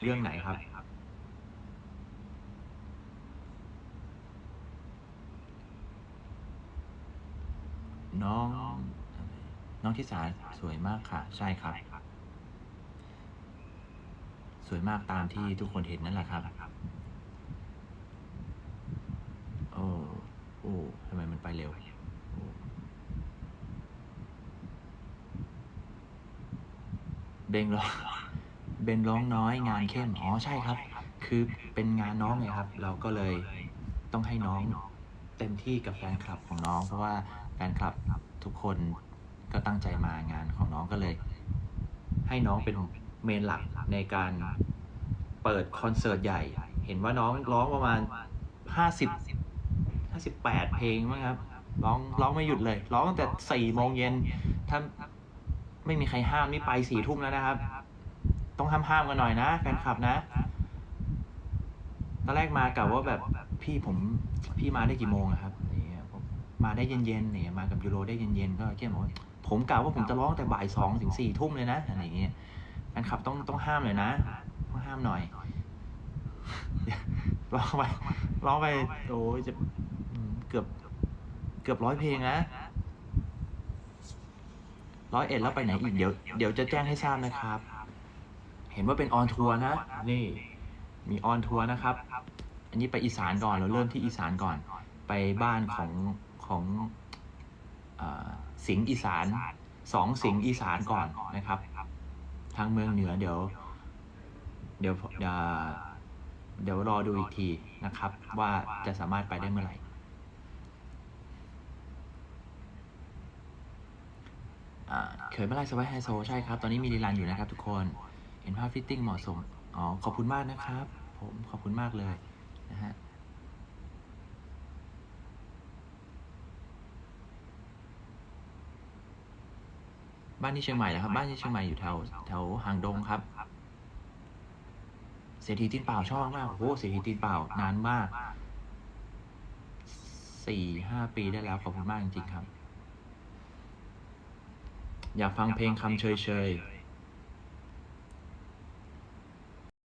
เรื่องไหนครับ น้อง น้องทิสาสวยมากค่ะ ใช่ครับ สวยมากตามที่ทุกคนเห็นนั่นแหละครับ โอ้โอ้ทำไมมันไปเร็วโอ้เบงร้อง เบนร้องน้อยงานเข้มอ๋อใช่ครับ คือเป็นงานน้องไงครับ เราก็เลยต้องให้น้องเต็มที่กับแฟนคลับของน้อง เพราะว่าแฟนคลับทุกคนก็ตั้งใจมางานของน้องก็เลย ให้น้องเป็นเมนหลักในการเปิดคอนเสิร์ตใหญ่ เห็นว่าน้องร้องประมาณห้าสิบห้าสิบแปดเพลงมั้งครับร้องร้องไม่หยุดเลย ร้องตั้งแต่สี่โมงเย็นถ้าไม่มีใครห้ามนี่ไปสี่ทุ่มแล้วนะครับ ต้องห้ามห้ามกันหน่อยนะแฟนคลับนะตอนแรกมากับว่าแบบพี่ผมพี่มาได้กี่โมงอะครับนี่ผมมาได้เย็นๆเนี่ยมากับยูโรได้เย็นๆก็เกี่บอกว่าผมกล่าวว่าผมจะร้องแต่บ่ายสองถึงสี่ทุ่มเลยนะอะไรอย่างเงี้ยแฟนคลับต้องต้องห้ามเลยนะต้องห้ามหน่อยร้องไปร้องไปโอ้ยจะเกือบเกือบร้อยเพลงนะร้อยเอ็ดแล้วไปไหนอีกเดี๋ยวเดี๋ยวจะแจ้งให้ทราบนะครับ เห็นว่าเป็นออนทัวร์นะ นี่ มีออนทัวร์นะครับ อันนี้ไปอีสานก่อน เราเริ่มที่อีสานก่อน ไปบ้านของของอสิงห์อีสานสองสิงห์อีสานก่อนนะครับ ทางเมืองเหนือเดี๋ยว เดี๋ยวเดี๋ยวรอดูอีกทีนะครับ ว่าจะสามารถไปได้เมื่อไหร่เคยเมื่อไรสบายไฮโซใช่ครับ ตอนนี้มีรีลันอยู่นะครับทุกคน เห็นภาพฟิตติ้งเหมาะสม อ๋อ ขอบคุณมากนะครับ ผมขอบคุณมากเลยนะฮะ บ้านที่เชียงใหม่นะครับ บ้านที่เชียงใหม่อยู่แถวแถวหางดงครับ เศรษฐีตีนเปล่าชอบมาก โอ้โห เศรษฐีตีนเปล่านานมากสี่ห้าปีได้แล้ว ขอบคุณมากจริงๆครับ อยากฟังเพลงคำเชยเชย